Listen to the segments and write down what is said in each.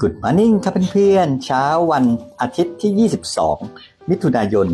Good Morning ครับเพื่อนๆ เช้าวันอาทิตย์ที่ 22 มิถุนายน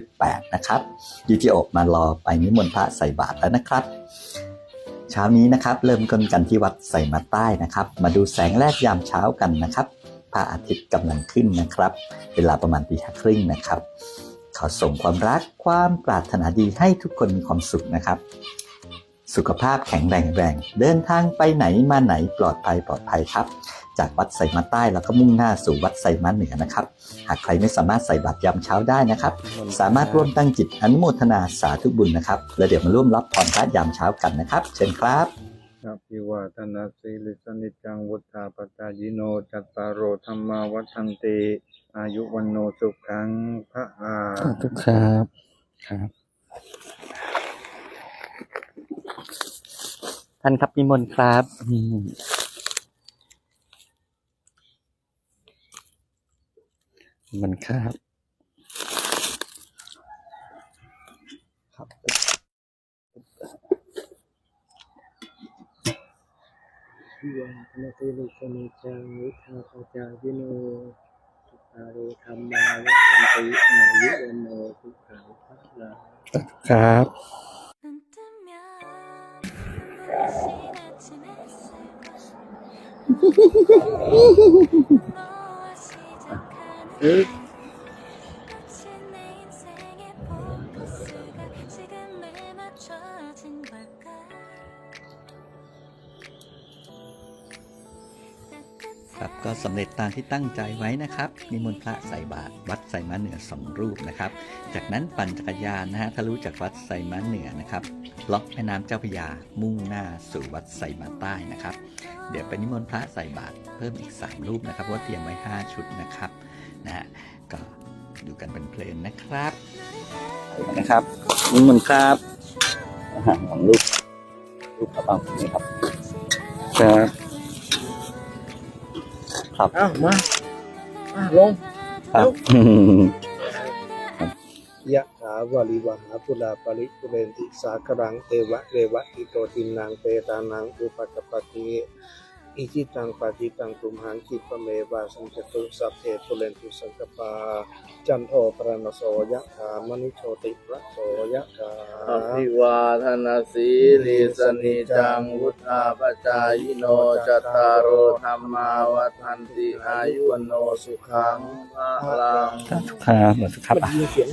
2568 นะครับยูจิโอะมารอไปนิมนต์พระใส่บาตรแล้วนะครับ เช้านี้นะครับเริ่มต้นกันที่วัดใส่มาใต้นะครับ มาดูแสงแรกยามเช้ากันนะครับพระอาทิตย์กำลังขึ้นนะครับ เวลาประมาณตีห้าครึ่งนะครับ ขอส่งความรักความปรารถนาดีให้ทุกคนมีความสุขนะครับสุขภาพแข็งแรงแรง เดินทางไปไหนมาไหนปลอดภัยปลอดภัยครับ จากวัดไซมาใต้แล้วก็มุ่งหน้าสู่วัดไซมาเหนือนะครับ หากใครไม่สามารถใส่บาตรยามเช้าได้นะครับ สามารถร่วมตั้งจิตอนุโมทนาสาธุบุญนะครับ แล้วเดี๋ยวมาร่วมรับพรพระยามเช้ากันนะครับ เชิญครับสัพพิวาทนาสีลิสนิจจังวุฒาปจายโนจัตตารโอธรรมาวัฒนติอายุวันโนสุขังพระอาสาธุครับครับท่านครับนิมนต์ครับ มันคาบครับยาธนาติลกนิจังวิทาคจาวิโนทุตารธรรมาวัตติอายุโนทุขังพัฒนาครับฮึฮึฮึฮึ ครับก็สำเร็จตามที่ตั้งใจไว้นะครับ นิมนต์พระใส่บาตรวัดไซม้าเหนือสองรูปนะครับ จากนั้นปั่นจักรยานนะฮะทะลุจากวัดไซม้าเหนือนะครับ ล็อกแม่น้ำเจ้าพระยามุ่งหน้าสู่วัดไซม้าใต้นะครับ เดี๋ยวไปนิมนต์พระใส่บาตรเพิ่มอีก 3 รูปนะครับเพราะว่าเตรียมไว้ 5 ชุดนะครับนะฮะก็ดูกันเป็นเพลนนะครับนะครับนิมนต์ครับอาหารของรูปรูปกระเป๋านี่ครับครับครับอ้าวมาอะลงครับยะถาวาลิวหาปุราปริปุเรนติสากรังเอวะเรวะอิโตตินังเปตานังอุปกปปติ อิจิตังปฏิตังตุมหังคิปะเมวาสังจตุสัพเพปุเรนตุสังกปาจันโทปรณโสยะถามณิโชติระโสยะถาอภิวาทนาสีลิสนิจังวุธาปจายโนจตารโอธรรมาวัฏันติอายุวโนสุขังพระลังสาธุครับสาธุครับได้ยินเสียง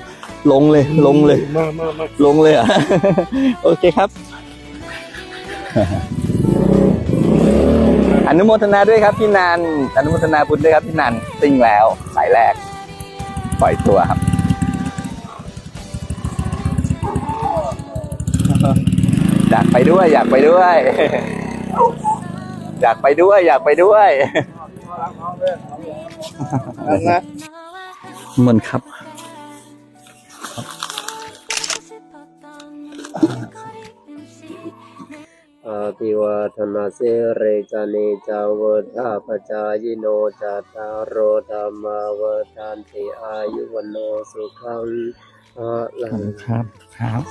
ลงเลยลงเลยมามามาลงเลยอะโอเคครับ อนุโมทนาด้วยครับพี่นันอนุโมทนาบุญด้วยครับพี่นันซิ่งแล้วสายแรก ปล่อยตัวครับ อยากไปด้วยอยากไปด้วย อยากไปด้วยอยากไปด้วย너와มันครับ ภิวาทนาเสีเรจเนจาวุธาปจายโนจัตารโอธรรมาวัฏันติอายุวโนสุขังพระลังครับครับ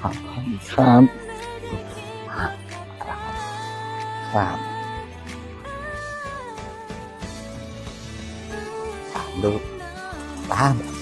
ครับครับครับสามรูตาม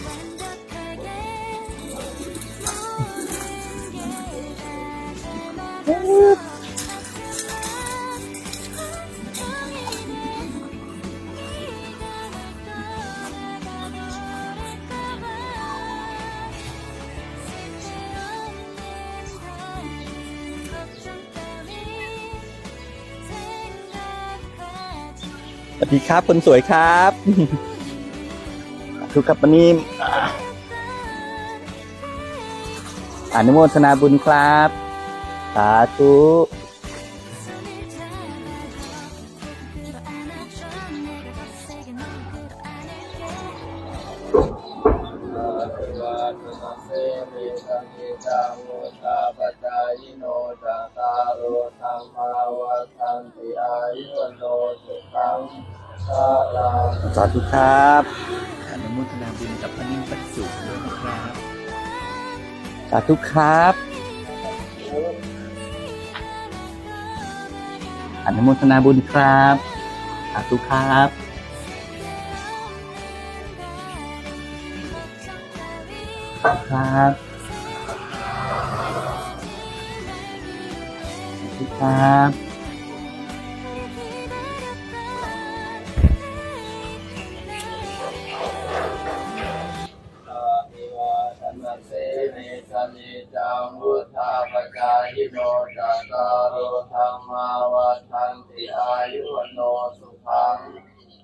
สวัสดีครับคนสวยครับทุกครับวันนี้อนุโมทนาบุญครับสาธุวาทนาเสริสังเกจังโมตาปจายโนจตารโอธรรมาวัฏันติอายุวโนสุขังพระลัง สาธุครับอนุโมทนาบุญกับพระนิ่งปัจจุบันด้วยนะครับ สาธุครับ อนุโมทนาบุญครับ สาธุครับครับสาธุครับ นิสนิจังวุธาปจายโนจัตตารโอธรรมาวัฏันติอายุโนสุขัง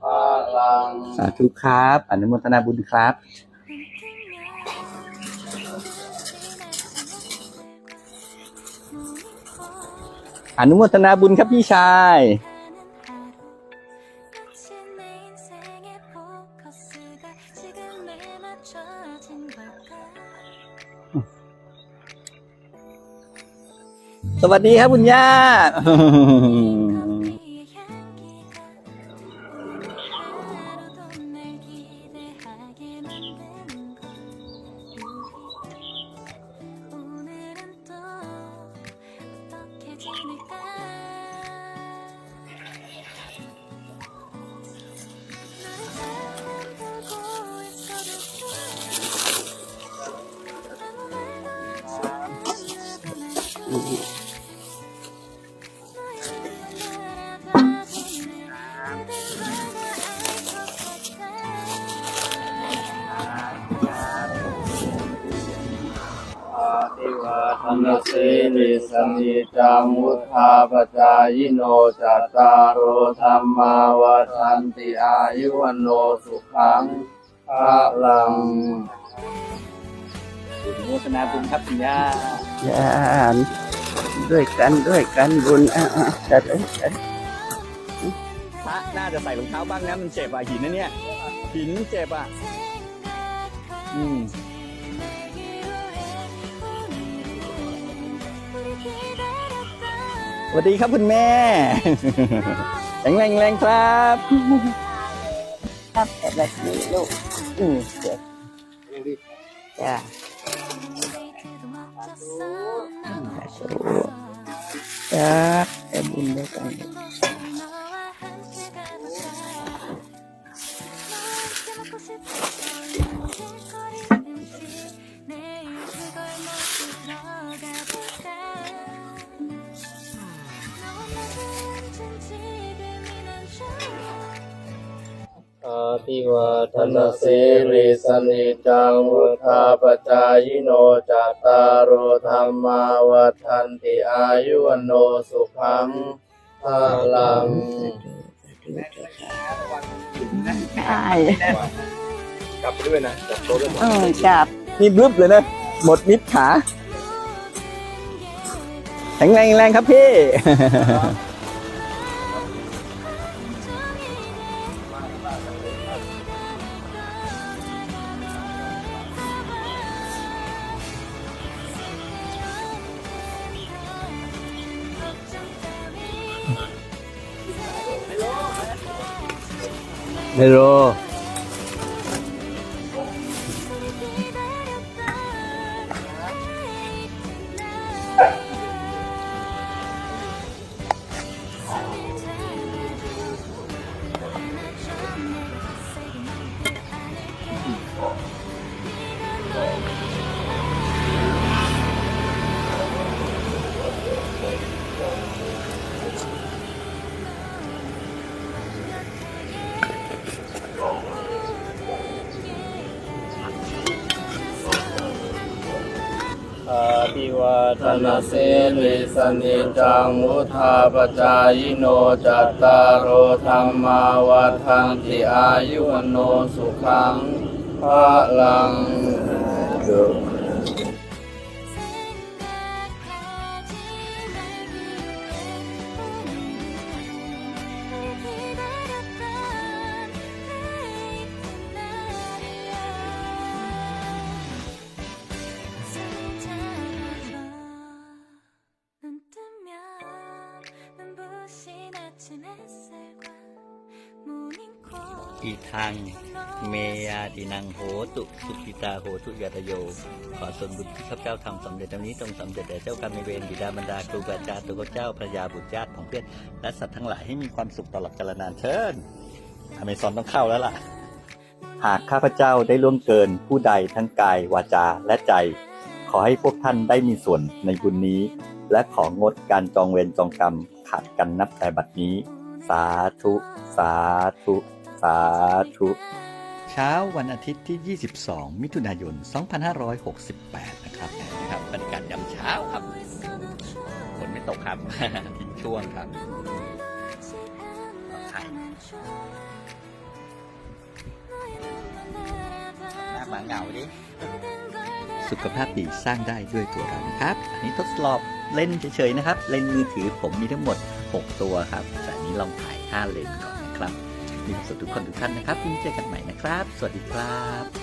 ภาลังสาธุครับ อนุโมทนาบุญครับอนุโมทนาบุญครับพี่ชาย สวัสดีครับคุณย่า커 นาเสนิสนิจังวุธาปจายโนจัตตารโอธรรมาวัฏันติอายุวโนสุขังภาลังอนุโมทนาบุญครับคุณย่าญาณด้วยกันด้วยกันบุญอะอะจัดเลยจัดพระน่าจะใส่รองเท้าบ้างนะมันเจ็บอะหินนะเนี่ยหินเจ็บอะอืม สวัสดีครับคุณแม่ แข็งแรงแรงครับ ครับแต่แบบนี้ลูก อืมเจ็บจ้าจ้าแต่บุญด้วยกัน 좋아อาทิวาทนาเสริสนิจังวุธาปจายโนจัตตารโอธรรมาวัฏันติอายุวโนสุขังภาลังใช่กลับไปด้วยนะจับโต๊ะด้วยเออจับนี่บลึบเลยนะ หมดมิดขา แข็งแรงแรงครับพี่ เฮาภิวาทนาเสนิสนิจังมุธาปจายโนจัตตารโอธรรมาวัฏันติอายุวโนสุขังภะลัง อีทางเมยาตินังโหตุสุขิตาโหตุยาตโย ขอส่วนบุญที่ข้าพเจ้าทำสำเร็จดังนี้จงสำเร็จแด่เจ้ากรรมนายเวรบิดามารดาครูบาอาจารย์ตัวเจ้าพระยาบุตรญาติของเพื่อนและสัตว์ทั้งหลายให้มีความสุขตลอดกาลนานเชิญอเมซอนต้องเข้าแล้วล่ะ หากข้าพเจ้าได้ล่วงเกินผู้ใดทั้งกายวาจาและใจ ขอให้พวกท่านได้มีส่วนในบุญนี้ และของดการจองเวรจองกรรมขาดกันนับแต่บัดนี้ สาธุ สาธุ สาธุ เช้าวันอาทิตย์ที่ 22 มิถุนายน 2568 นะครับนะครับบรรยากาศยามเช้าครับฝนไม่ตกครับทิ้งช่วงครับไข่หน้าหมาเหงาดิสุขภาพดีสร้างได้ด้วยตัวเรานะครับ อันนี้ทดสอบเล่นเฉยๆนะครับ เล่นมือถือผมมีทั้งหมด 6 ตัวครับแต่อันนี้ลองถ่าย5เลนก่อนนะครับ มีความสุขทุกคนทุกท่านนะครับพี่เจอกันใหม่นะครับ สวัสดีครับ